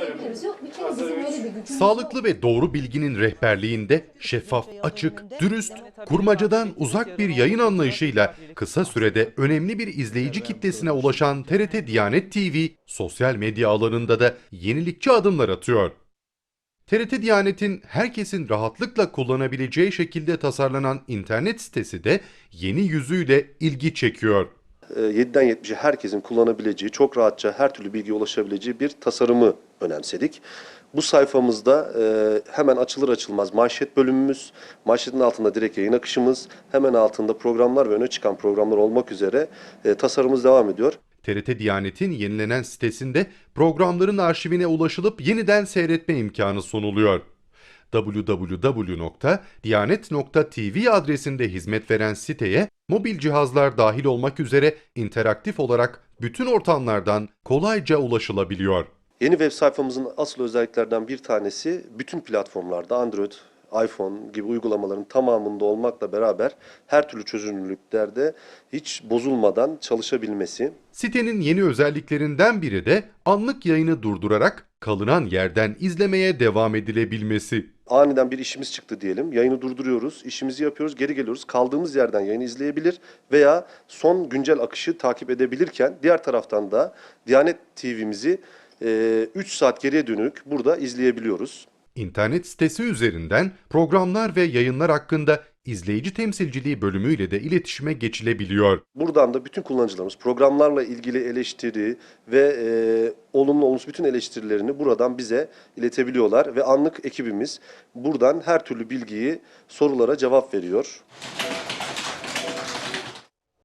Yapıyoruz. Yok bir kere bizim öyle bir gücümüz yok. Sağlıklı ve doğru bilginin rehberliğinde şeffaf, açık, dürüst, kurmacadan uzak bir yayın anlayışıyla kısa sürede önemli bir izleyici kitlesine ulaşan TRT Diyanet TV, sosyal medya alanında da yenilikçi adımlar atıyor. TRT Diyanet'in herkesin rahatlıkla kullanabileceği şekilde tasarlanan internet sitesi de yeni yüzüyle ilgi çekiyor. Ee, 7'den 70'e herkesin kullanabileceği, çok rahatça her türlü bilgiye ulaşabileceği bir tasarımı önemsedik. Bu sayfamızda e, hemen açılır açılmaz manşet bölümümüz, manşetin altında direkt yayın akışımız, hemen altında programlar ve öne çıkan programlar olmak üzere e, tasarımımız devam ediyor. TRT Diyanet'in yenilenen sitesinde programların arşivine ulaşılıp yeniden seyretme imkanı sunuluyor. www.diyanet.tv adresinde hizmet veren siteye mobil cihazlar dahil olmak üzere interaktif olarak bütün ortamlardan kolayca ulaşılabiliyor. Yeni web sayfamızın asıl özelliklerden bir tanesi bütün platformlarda Android, iPhone gibi uygulamaların tamamında olmakla beraber her türlü çözünürlüklerde hiç bozulmadan çalışabilmesi. Sitenin yeni özelliklerinden biri de anlık yayını durdurarak kalınan yerden izlemeye devam edilebilmesi. Aniden bir işimiz çıktı diyelim. Yayını durduruyoruz, işimizi yapıyoruz, geri geliyoruz. Kaldığımız yerden yayını izleyebilir veya son güncel akışı takip edebilirken diğer taraftan da Diyanet TV'mizi 3 saat geriye dönük burada izleyebiliyoruz. İnternet sitesi üzerinden programlar ve yayınlar hakkında izleyici temsilciliği bölümüyle de iletişime geçilebiliyor. Buradan da bütün kullanıcılarımız programlarla ilgili eleştiri ve e, olumlu olumsuz bütün eleştirilerini buradan bize iletebiliyorlar ve anlık ekibimiz buradan her türlü bilgiyi sorulara cevap veriyor.